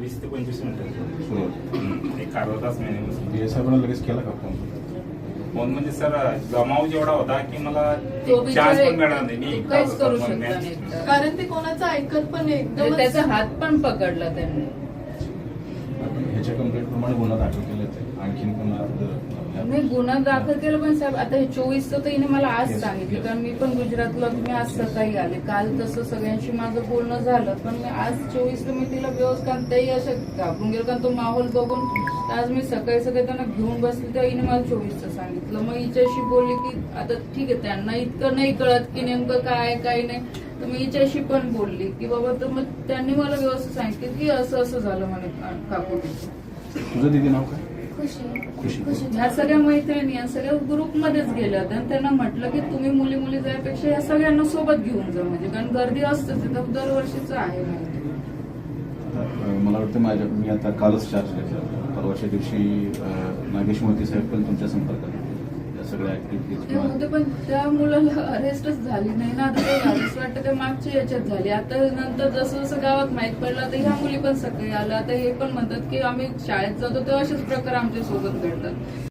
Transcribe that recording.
वीस ते पंचवीस मिनिटं. एक अर्धा तास मिनिमम एस आयकडून लगेच केला का फोन? फोन म्हणजे सर जमाव जेवढा होता की मला तो चान्स बिचारा पण मिळाला नाही. मी एकटा काहीच होतो करू शकला म्हणण्यात. नाही. एकटा. कारण ते कोणाचं ऐकत पण नाही. म्हणजे एकदम त्याचा हात पण पकडला त्यांनी. आपण ह्याच्या कंप्लेंट प्रमाणे गुन्हा दाखल केले. आणखीन नाही गुन्हा दाखल केला पण साहेब आता हे चोवीस तर हिने मला आज सांगितलं. कारण मी पण गुजरातला मी आज सकाळी आले. काल तसं सगळ्यांशी माझं बोलणं झालं पण मी आज चोवीस मी तिला व्यवस्थित कारण तेही असं घाबरून गेलो. कारण तो माहोल बघून तर आज मी सकाळी सकाळी त्यांना घेऊन बसले तेव्हा हिने मला चोवीसचं सांगितलं. मग हिच्याशी बोलली की आता ठीक आहे त्यांना इतकं नाही कळत की नेमकं काय काय नाही. तर मी हिच्याशी पण बोलली की बाबा तर मग त्यांनी मला व्यवस्थित सांगितलं की असं असं झालं म्हणे काकू. तुझं दिदी नाव काय? खुशी. ह्या सगळ्या मैत्रिणी या सगळ्या ग्रुपमध्येच गेल्या. आणि त्यांना म्हटलं की तुम्ही मुली मुली जाण्यापेक्षा या सगळ्यांना सोबत घेऊन जा म्हणजे. कारण गर्दी असतेच तिथं. दरवर्षीच आहे माहिती. मला वाटतं माझ्या मी आता कालच चार्ज घेतला. परवाच्या दिवशी नागेश मोती साहेब पण तुमच्या संपर्कात. या सगळ्या ऍक्टिव्हिटीज होते पण त्या मुलाला अरेस्टच झाली नाही ना. आता तर मागच्या याच्यात झाली. आता नंतर जसं जसं गावात माहीत पडलं तर ह्या मुली पण सकाळी आल्या आता हे पण म्हणतात की आम्ही शाळेत जातो तेव्हा असेच प्रकार आमच्यासोबत घडतात.